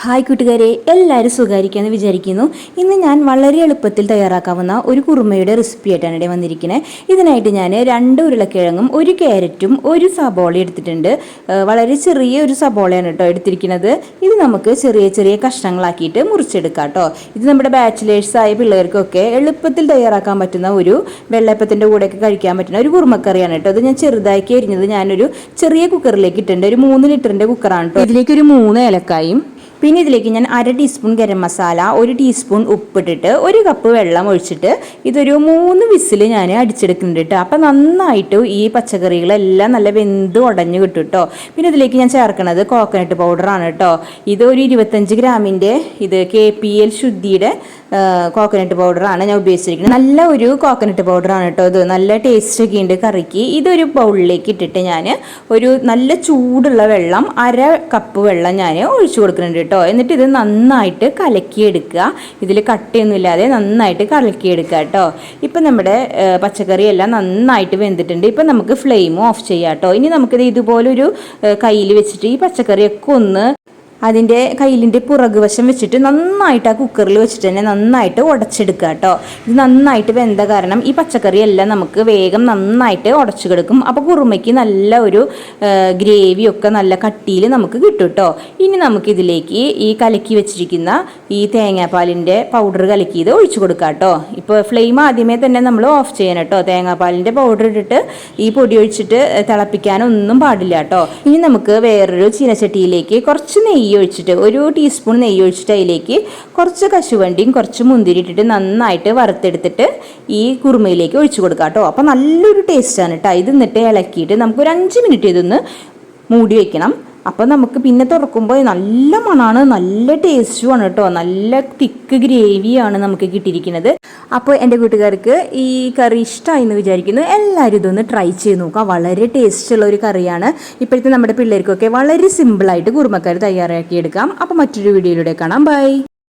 Hi കൂട്ടുകാരെ എല്ലാവരും സുഖമായിരിക്കാമെന്ന് വിചാരിക്കുന്നു. ഇന്ന് ഞാൻ വളരെ എളുപ്പത്തിൽ തയ്യാറാക്കാവുന്ന ഒരു കുറുമയുടെ റെസിപ്പി ആയിട്ടാണ് ഇവിടെ വന്നിരിക്കുന്നത് ഇതിനായിട്ട് ഞാൻ രണ്ട് ഉരുളക്കിഴങ്ങും ഒരു ക്യാരറ്റും ഒരു സബോള എടുത്തിട്ടുണ്ട്. വളരെ ചെറിയ ഒരു സബോളയാണ് കേട്ടോ എടുത്തിരിക്കുന്നത്. ഇത് നമുക്ക് ചെറിയ ചെറിയ കഷ്ണങ്ങളാക്കിയിട്ട് മുറിച്ചെടുക്കാം കേട്ടോ. ഇത് നമ്മുടെ ബാച്ചിലേഴ്സായ പിള്ളേർക്കൊക്കെ എളുപ്പത്തിൽ തയ്യാറാക്കാൻ പറ്റുന്ന ഒരു വെള്ളയപ്പത്തിന്റെ കൂടെയൊക്കെ കഴിക്കാൻ പറ്റുന്ന ഒരു കുറുമക്കറിയാണ് കേട്ടോ. അത് ഞാൻ ചെറുതാക്കി എരിഞ്ഞത് ഞാനൊരു ചെറിയ കുക്കറിലേക്ക് ഇട്ടിട്ടുണ്ട്. ഒരു മൂന്ന് ലിറ്ററിന്റെ കുക്കറാണ് കേട്ടോ. ഇതിലേക്ക് ഒരു മൂന്ന് ഏലക്കായും പിന്നെ ഇതിലേക്ക് ഞാൻ അര ടീസ്പൂൺ ഗരം മസാല ഒരു ടീസ്പൂൺ ഉപ്പിട്ടിട്ട് ഒരു കപ്പ് വെള്ളം ഒഴിച്ചിട്ട് ഇതൊരു മൂന്ന് വിസിൽ ഞാൻ അടിച്ചെടുക്കുന്നുണ്ട് കേട്ടോ അപ്പം നന്നായിട്ട് ഈ പച്ചക്കറികളെല്ലാം നല്ല വെന്ത് ഉടഞ്ഞു കിട്ടും കേട്ടോ പിന്നെ ഇതിലേക്ക് ഞാൻ ചേർക്കുന്നത് കോക്കനട്ട് പൗഡറാണ് കേട്ടോ ഇത് ഒരു ഇരുപത്തഞ്ച് ഗ്രാമിന്റെ ഇത് കെ പി എൽ ശുദ്ധിയുടെ കോക്കനട്ട് പൗഡറാണ് ഞാൻ ഉപയോഗിച്ചിരിക്കുന്നത്. നല്ല ഒരു കോക്കനട്ട് പൗഡറാണ് കേട്ടോ ഇത്. നല്ല ടേസ്റ്റ് ഒക്കെ ഉണ്ട് കറിക്ക്. ഇതൊരു ബൗളിലേക്ക് ഇട്ടിട്ട് ഞാൻ ഒരു നല്ല ചൂടുള്ള വെള്ളം അര കപ്പ് വെള്ളം ഞാൻ ഒഴിച്ചു കൊടുക്കുന്നുണ്ട് കേട്ടോ. എന്നിട്ട് ഇത് നന്നായിട്ട് കലക്കിയെടുക്കുക. ഇതിൽ കട്ടയൊന്നുമില്ലാതെ നന്നായിട്ട് കലക്കിയെടുക്കുക കേട്ടോ. ഇപ്പം നമ്മുടെ പച്ചക്കറി പച്ചക്കറിയെല്ലാം നന്നായിട്ട് വെന്തിട്ടുണ്ട്. ഇപ്പം നമുക്ക് ഫ്ലെയിം ഓഫ് ചെയ്യാം കേട്ടോ. ഇനി നമുക്കിത് ഇതുപോലൊരു കയ്യിൽ വെച്ചിട്ട് ഈ പച്ചക്കറിയൊക്കെ ഒന്ന് അതിന്റെ കയ്യിലിന്റെ പുറകുവശം വെച്ചിട്ട് നന്നായിട്ട് ആ കുക്കറിൽ വെച്ചിട്ട് തന്നെ നന്നായിട്ട് ഉടച്ചെടുക്കുക കേട്ടോ. ഇത് നന്നായിട്ട് വെന്ത കാരണം ഈ പച്ചക്കറി എല്ലാം നമുക്ക് വേഗം നന്നായിട്ട് ഉടച്ചു കിടക്കും അപ്പോൾ കുറുമയ്ക്ക് നല്ല ഒരു ഗ്രേവിയൊക്കെ നല്ല കട്ടിയിൽ നമുക്ക് കിട്ടും കേട്ടോ. ഇനി നമുക്കിതിലേക്ക് ഈ കലക്കി വെച്ചിരിക്കുന്ന ഈ തേങ്ങാപ്പാലിന്റെ പൗഡർ കലക്കിയത് ഒഴിച്ചു കൊടുക്കുക കേട്ടോ. ഇപ്പോൾ ഫ്ലെയിം ആദ്യമേ തന്നെ നമ്മൾ ഓഫ് ചെയ്യണം കേട്ടോ. തേങ്ങാപ്പാലിന്റെ പൗഡർ ഇട്ടിട്ട് ഈ പൊടി ഒഴിച്ചിട്ട് തിളപ്പിക്കാനൊന്നും പാടില്ല കേട്ടോ. ഇനി നമുക്ക് വേറൊരു ചീനച്ചട്ടിയിലേക്ക് കുറച്ച് നെയ്യ് ഒഴിച്ചിട്ട് ഒരു ടീസ്പൂൺ നെയ്യ് ഒഴിച്ചിട്ട് അതിലേക്ക് കുറച്ച് കശുവണ്ടിയും കുറച്ച് മുന്തിരി ഇട്ടിട്ട് നന്നായിട്ട് വറുത്തെടുത്തിട്ട് ഈ കുറുമയിലേക്ക് ഒഴിച്ചു കൊടുക്കാം കേട്ടോ. അപ്പോൾ നല്ലൊരു ടേസ്റ്റാണ് കേട്ടോ ഇത് എന്നിട്ട് ഇളക്കിയിട്ട് നമുക്ക് ഒരു അഞ്ച് മിനിറ്റ് ഇതൊന്ന് മൂടി വെക്കണം. അപ്പോൾ നമുക്ക് പിന്നെ തുറക്കുമ്പോൾ നല്ല മണമാണ് നല്ല ടേസ്റ്റുമാണ് കേട്ടോ. നല്ല തിക്ക് ഗ്രേവിയാണ് നമുക്ക് കിട്ടിയിരിക്കുന്നത്. അപ്പോൾ എന്റെ കൂട്ടുകാർക്ക് ഈ കറി ഇഷ്ടമായി എന്ന് വിചാരിക്കുന്നു. എല്ലാവരും ഇതൊന്ന് ട്രൈ ചെയ്ത് നോക്കുക. വളരെ ടേസ്റ്റുള്ള ഒരു കറിയാണ്. ഇപ്പോഴത്തെ നമ്മുടെ പിള്ളേർക്കൊക്കെ വളരെ സിമ്പിളായിട്ട് കുറുമക്കറി തയ്യാറാക്കിയെടുക്കാം. അപ്പോൾ മറ്റൊരു വീഡിയോയിലൂടെ കാണാം. ബൈ